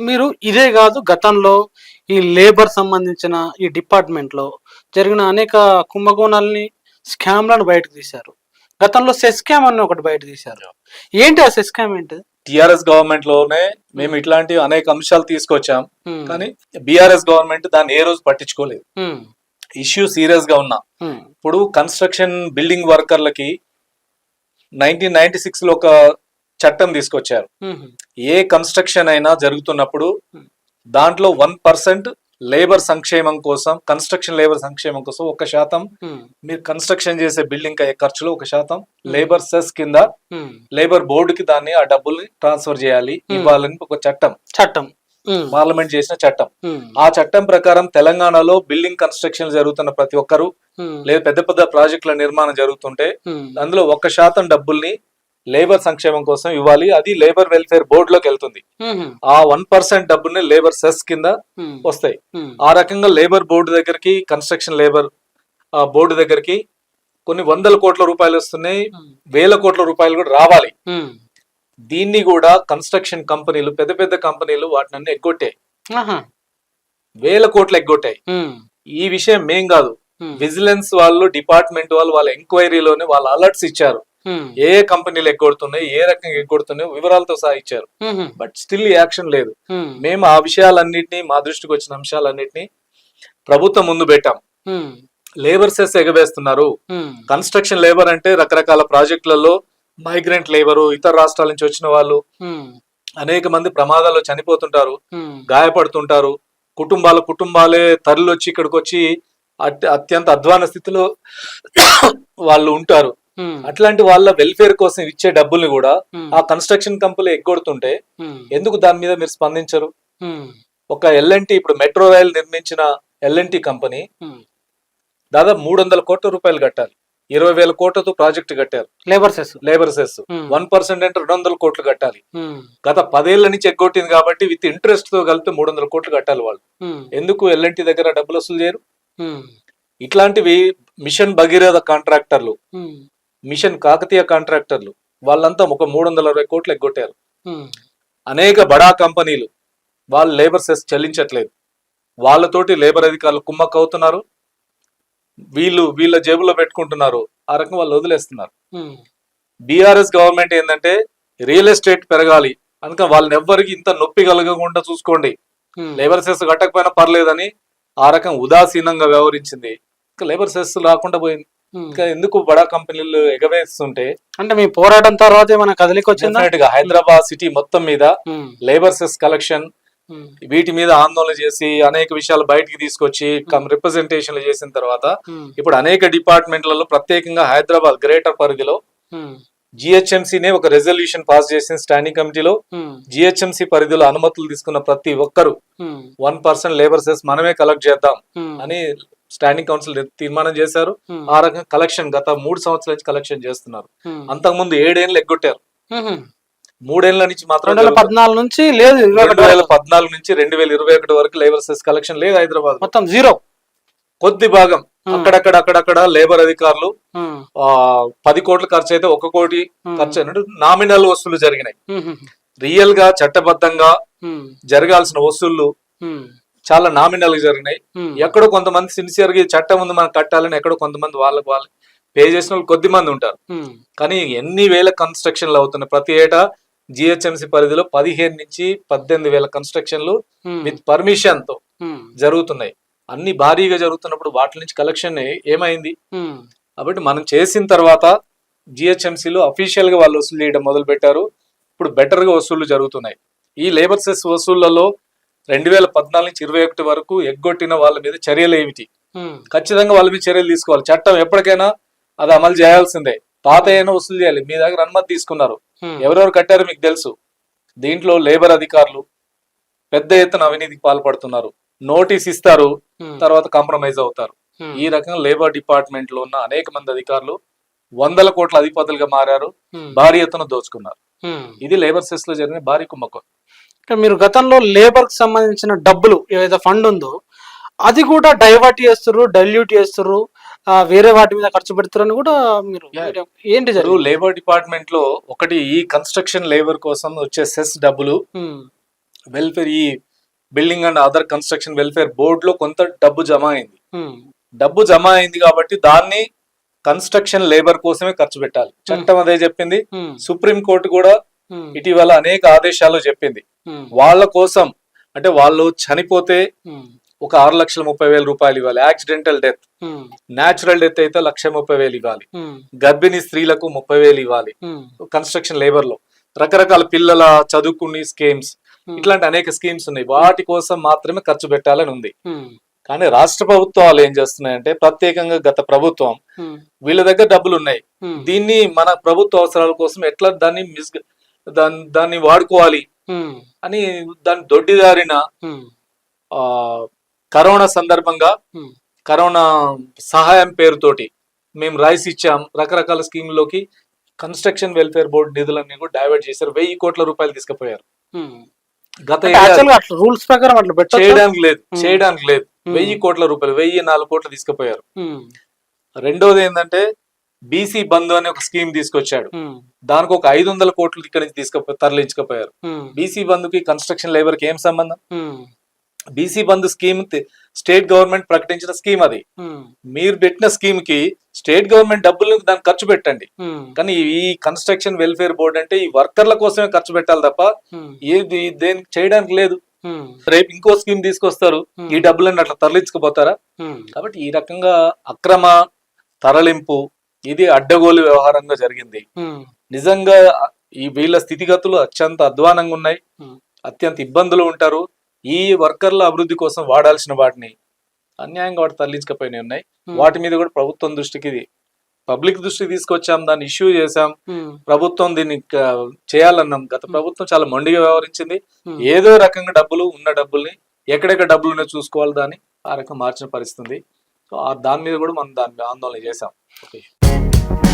మీరు ఇదే కాదు గతంలో ఈ లేబర్ సంబంధించిన ఈ డిపార్ట్మెంట్లో జరిగిన అనేక కుంభకోణాలని స్కామ్లను బయటకు తీశారు. గతంలో సెస్కామ్ అని ఒకటి బయట తీశారు. ఏంటి ఆ సెస్కామ్ ఏంటి? టిఆర్ఎస్ గవర్నమెంట్లోనే మేము ఇట్లాంటి అనేక అంశాలు తీసుకొచ్చాం. ఉమ్, కానీ బీఆర్ఎస్ గవర్నమెంట్ దాన్ని ఏ రోజు పట్టించుకోలేదు. ఉమ్, ఇష్యూ సీరియస్గా ఉన్నా ఇప్పుడు కన్స్ట్రక్షన్ బిల్డింగ్ వర్కర్లకి నైన్టీన్ నైన్టీ సిక్స్లో ఒక చట్టం తీసుకొచ్చారు. ఏ కన్స్ట్రక్షన్ అయినా జరుగుతున్నప్పుడు దాంట్లో వన్ పర్సెంట్ లేబర్ సంక్షేమం కోసం కన్స్ట్రక్షన్ లేబర్ సంక్షేమం కోసం ఒక శాతం మీరు కన్స్ట్రక్షన్ చేసే బిల్డింగ్ అయ్యే ఖర్చులో ఒక శాతం లేబర్ సెస్ కింద. లేబర్ బోర్డుకి దాన్ని ఆ డబ్బుల్ని ట్రాన్స్ఫర్ చేయాలి ఇవ్వాలని ఒక చట్టం. చట్టం. పార్లమెంట్ చేసిన చట్టం. ఆ చట్టం ప్రకారం తెలంగాణలో బిల్డింగ్ కన్స్ట్రక్షన్ జరుగుతున్న ప్రతి ఒక్కరు లేదా పెద్ద పెద్ద ప్రాజెక్టుల నిర్మాణం జరుగుతుంటే అందులో ఒక్క శాతం డబ్బుల్ని లేబర్ సంక్షేమం కోసం ఇవ్వాలి. అది లేబర్ వెల్ఫేర్ బోర్డులోకి వెళ్తుంది. ఉమ్, ఆ వన్ పర్సెంట్ డబ్బుల్ని లేబర్ సెస్ కింద వస్తాయి. ఆ రకంగా లేబర్ బోర్డు దగ్గరికి కన్స్ట్రక్షన్ లేబర్ బోర్డు దగ్గరికి కొన్ని వందల కోట్ల రూపాయలు వస్తున్నాయి. వేల కోట్ల రూపాయలు కూడా రావాలి. దీన్ని కూడా కన్స్ట్రక్షన్ కంపెనీలు పెద్ద పెద్ద కంపెనీలు వాటిని అన్ని ఎగ్గొట్టాయి. వేల కోట్లు ఎగ్గొట్టాయి. ఈ విషయం మేం కాదు. విజిలెన్స్ వాళ్ళు డిపార్ట్మెంట్ వాళ్ళు వాళ్ళ ఎంక్వైరీలోనే వాళ్ళ అలర్ట్స్ ఇచ్చారు. ఏ కంపెనీలు ఎగ్గొడుతున్నాయి ఏ రకంగా ఎగ్గొడుతున్నాయో వివరాలతో సహా ఇచ్చారు. బట్ స్టిల్ యాక్షన్ లేదు. మేము ఆ విషయాలన్నింటినీ మా దృష్టికి వచ్చిన అంశాలన్నింటినీ ప్రభుత్వం ముందు పెట్టాం. లేబర్ సెస్ ఎగవేస్తున్నారు. కన్స్ట్రక్షన్ లేబర్ అంటే రకరకాల ప్రాజెక్టులలో మైగ్రెంట్ లేబరు ఇతర రాష్ట్రాల నుంచి వచ్చిన వాళ్ళు. అనేక మంది ప్రమాదాల్లో చనిపోతుంటారు గాయపడుతుంటారు. కుటుంబాల కుటుంబాలే తరలి వచ్చి ఇక్కడికి వచ్చి అత్యంత అధ్వాన స్థితిలో వాళ్ళు ఉంటారు. అట్లాంటి వాళ్ళ వెల్ఫేర్ కోసం ఇచ్చే డబ్బుల్ని కూడా ఉమ్, ఆ కన్స్ట్రక్షన్ కంపెనీ ఎగ్గొడుతుంటే ఉమ్, ఎందుకు దాని మీద మీరు స్పందించరు? ఒక ఎల్ఎన్టీ ఇప్పుడు మెట్రో రైల్ నిర్మించిన ఎల్ఎన్టీ కంపెనీ. దాదాపు మూడు వందల కోట్ల రూపాయలు కట్టాలి ఇరవై వేల కోట్లతో ప్రాజెక్ట్ కట్టారు. Labour cess labour cess one percent అంటే రెండు వందల కోట్లు కట్టాలి. గత పదేళ్ళ నుంచి ఎగ్గొట్టింది కాబట్టి విత్ ఇంట్రెస్ట్తో కలిపి మూడు వందల కోట్లు కట్టాలి వాళ్ళు. ఎందుకు ఎల్ఎన్టీ దగ్గర డబ్బులు వసూలు చేయరు? ఇట్లాంటివి మిషన్ భగీరథ కాంట్రాక్టర్లు మిషన్ కాకతీయ కాంట్రాక్టర్లు. వాళ్ళంతా ఒక మూడు వందల అరవై కోట్లు ఎగ్గొట్టారు. అనేక బడా కంపెనీలు వాళ్ళు లేబర్ సెస్ చెల్లించట్లేదు. వాళ్ళతోటి లేబర్ అధికారులు కుమ్మక్క అవుతున్నారు. వీళ్ళు వీళ్ళ జేబులో పెట్టుకుంటున్నారు. ఆ రకంగా వాళ్ళు వదిలేస్తున్నారు. బీఆర్ఎస్ గవర్నమెంట్ ఏంటంటే రియల్ ఎస్టేట్ పెరగాలి. అందుకని వాళ్ళని ఎవ్వరికి ఇంత నొప్పి కలగకుండా చూసుకోండి. లేబర్ సెస్ కట్టకపోయినా పర్లేదని ఆ రకం ఉదాసీనంగా వ్యవహరించింది. ఇంకా లేబర్ సెస్ రాకుండా పోయింది. ఇంకా ఎందుకు బడా కంపెనీలు ఎగవేస్తుంటే అంటే మీ పోరాటం తర్వాత ఏమైనా కదలిక వచ్చిందా హైదరాబాద్ సిటీ మొత్తం మీద లేబర్ సెస్ కలెక్షన్ వీటి మీద ఆందోళన చేసి అనేక విషయాలు బయటికి తీసుకొచ్చి రిప్రజెంటేషన్లు చేసిన తర్వాత ఇప్పుడు అనేక డిపార్ట్మెంట్లలో ప్రత్యేకంగా హైదరాబాద్ గ్రేటర్ పరిధిలో జిహెచ్ఎంసీనే ఒక రెజల్యూషన్ పాస్ చేసిన స్టాండింగ్ కమిటీలో జిహెచ్ఎంసీ పరిధిలో అనుమతులు తీసుకున్న ప్రతి ఒక్కరు వన్ పర్సెంట్ లేబర్ సెస్ మనమే కలెక్ట్ చేద్దాం అని స్టాండింగ్ కౌన్సిల్ తీర్మానం చేశారు. ఆ రకంగా కలెక్షన్ గత మూడు సంవత్సరాల నుంచి కలెక్షన్ చేస్తున్నారు. ఉమ్, అంతకుముందు ఏడేళ్ళు ఎగ్గొట్టారు. మూడేళ్ళ నుంచి మాత్రం రెండు వేల పద్నాలుగు నుంచి లేదు రెండు వేల. పద్నాలుగు నుంచి రెండు వేల ఇరవై ఒకటి వరకు లేబర్ సెస్ కలెక్షన్ లేదు హైదరాబాద్. మొత్తం జీరో. కొద్ది భాగం. అక్కడక్కడ అక్కడక్కడ లేబర్ అధికారులు ఆ పది కోట్ల ఖర్చు అయితే ఒక కోటి ఖర్చు అయినట్టు నామినల్ వసూలు జరిగినాయి. రియల్గా చట్టబద్ధంగా జరగాల్సిన వసూళ్ళు చాలా నామినల్గా జరిగినాయి ఎక్కడో కొంతమంది సిన్సియర్గా చట్టం ఉంది మనం కట్టాలని ఎక్కడో కొంతమంది వాళ్ళకి వాళ్ళు పే చేసిన వాళ్ళు కొద్ది మంది ఉంటారు. కానీ ఎన్ని వేల కన్స్ట్రక్షన్లు అవుతున్నాయి? ప్రతి ఏటా జిహెచ్ఎంసి పరిధిలో పదిహేను నుంచి పద్దెనిమిది వేల కన్స్ట్రక్షన్లు విత్ పర్మిషన్తో జరుగుతున్నాయి. అన్ని భారీగా జరుగుతున్నప్పుడు వాటి నుంచి కలెక్షన్ ఏమైంది? కాబట్టి మనం చేసిన తర్వాత జిహెచ్ఎంసీలో అఫీషియల్గా వాళ్ళు వసూలు చేయడం మొదలు పెట్టారు ఇప్పుడు బెటర్గా వసూళ్ళు జరుగుతున్నాయి. ఈ లేబర్ సెస్ వసూళ్ళలో రెండు వేల పద్నాలుగు నుంచి ఇరవై ఒకటి వరకు ఎగ్గొట్టిన వాళ్ళ మీద చర్యలు ఏమిటి? ఖచ్చితంగా వాళ్ళ మీద చర్యలు తీసుకోవాలి. చట్టం ఎప్పటికైనా అది అమలు చేయాల్సిందే. పాత అయినా వసూలు చేయాలి. మీ దగ్గర అనుమతి తీసుకున్నారు. ఎవరెవరు కట్టారో మీకు తెలుసు. దీంట్లో లేబర్ అధికారులు పెద్ద ఎత్తున అవినీతికి పాల్పడుతున్నారు. నోటీస్ ఇస్తారు. తర్వాత కాంప్రమైజ్ అవుతారు. ఈ రకంగా లేబర్ డిపార్ట్మెంట్లో ఉన్న అనేక మంది అధికారులు వందల కోట్ల అధిపతులుగా మారారు. భారీ ఎత్తున దోచుకున్నారు. ఇది లేబర్ సెస్లో జరిగిన భారీ కుంభకం ఇక్కడ మీరు గతంలో లేబర్కి సంబంధించిన డబ్బులు ఏదైతే ఫండ్ ఉందో అది కూడా డైవర్ట్ చేస్తారు డైల్యూట్ చేస్తారు వేరే వాటి మీద ఖర్చు పెడతారని కూడా మీరు ఏంటి జరిగింది? లేబర్ డిపార్ట్మెంట్లో ఒకటి ఈ కన్స్ట్రక్షన్ లేబర్ కోసం వచ్చే సెస్ డబ్బులు వెల్ఫేర్ ఈ building and other construction welfare బోర్డ్లో కొంత డబ్బు జమ అయింది. డబ్బు జమ అయింది కాబట్టి దాన్ని కన్స్ట్రక్షన్ లేబర్ కోసమే ఖర్చు పెట్టాలి. చట్టం అదే చెప్పింది. సుప్రీం కోర్టు కూడా ఇటీవల అనేక ఆదేశాలు చెప్పింది. వాళ్ళ కోసం అంటే వాళ్ళు చనిపోతే ఒక ఆరు లక్షల ముప్పై వేల రూపాయలు ఇవ్వాలి. యాక్సిడెంటల్ డెత్ న్యాచురల్ డెత్ అయితే లక్ష ముప్పై వేలు ఇవ్వాలి. గర్భిణీ స్త్రీలకు ముప్పై వేలు ఇవ్వాలి. కన్స్ట్రక్షన్ లేబర్లో రకరకాల పిల్లల చదువుకునే స్కీమ్స్ ఇట్లాంటి అనేక స్కీమ్స్ ఉన్నాయి. వాటి కోసం మాత్రమే ఖర్చు పెట్టాలని ఉంది. కానీ రాష్ట్ర ప్రభుత్వాలు ఏం చేస్తున్నాయంటే ప్రత్యేకంగా గత ప్రభుత్వం వీళ్ళ దగ్గర డబ్బులు ఉన్నాయి. దీన్ని మన ప్రభుత్వ అవసరాల కోసం ఎట్లా దాన్ని మిస్ దాన్ని దాన్ని వాడుకోవాలి అని దాన్ని దొడ్డిదారిన కరోనా సందర్భంగా కరోనా సహాయం పేరుతోటి మేము రైస్ ఇచ్చాం. రకరకాల స్కీమ్లోకి కన్స్ట్రక్షన్ వెల్ఫేర్ బోర్డు నిధులన్నీ కూడా డైవర్ట్ చేశారు. వెయ్యి కోట్ల రూపాయలు తీసుకుపోయారు. గత రూల్స్ ప్రకారం అట్లా చేయడానికి లేదు. చేయడానికి లేదు. వెయ్యి కోట్ల రూపాయలు వెయ్యి నాలుగు కోట్లు తీసుకుపోయారు. రెండోది ఏంటంటే బీసీ బంధు అనే ఒక స్కీమ్ తీసుకొచ్చాడు. దానికి ఒక ఐదు వందల కోట్లు ఇక్కడి నుంచి తీసుకుపో తరలించుకుపోయారు. బీసీ బంధుకి కన్స్ట్రక్షన్ లేబర్కి ఏం సంబంధం? BC Bandhu scheme state government ప్రకటించిన స్కీమ్ అది. మీరు పెట్టిన స్కీమ్కి స్టేట్ గవర్నమెంట్ డబ్బులు దానికి ఖర్చు పెట్టండి. కానీ ఈ కన్స్ట్రక్షన్ వెల్ఫేర్ బోర్డు అంటే ఈ వర్కర్ల కోసమే ఖర్చు పెట్టాలి తప్ప ఏది దేనికి చేయడానికి లేదు. రేపు ఇంకో స్కీమ్ తీసుకొస్తారు. ఈ డబ్బులన్నీ అట్లా తరలించుకుపోతారా? కాబట్టి ఈ రకంగా అక్రమ తరలింపు ఇది అడ్డగోలు వ్యవహారంగా జరిగింది. నిజంగా ఈ వీళ్ళ స్థితిగతులు అత్యంత అధ్వానంగా ఉన్నాయి. అత్యంత ఇబ్బందులు ఉంటారు. ఈ వర్కర్ల అభివృద్ధి కోసం వాడాల్సిన వాటిని అన్యాయంగా వాటి తరలించకపోయినాయి ఉన్నాయి. వాటి మీద కూడా ప్రభుత్వం దృష్టికి పబ్లిక్ దృష్టికి తీసుకొచ్చాం. దాన్ని ఇష్యూ చేశాం. ప్రభుత్వం దీన్ని చేయాలన్నాం. గత ప్రభుత్వం చాలా మొండిగా వ్యవహరించింది. ఏదో రకంగా డబ్బులు ఉన్న డబ్బుల్ని ఎక్కడెక్కడ డబ్బులు ఉన్నాయో చూసుకోవాలి దాన్ని ఆ రకం మార్చిన పరిస్థితి ఉంది. సో దాని మీద కూడా మనం దాని ఆందోళన చేశాం. ఓకే. Thank you.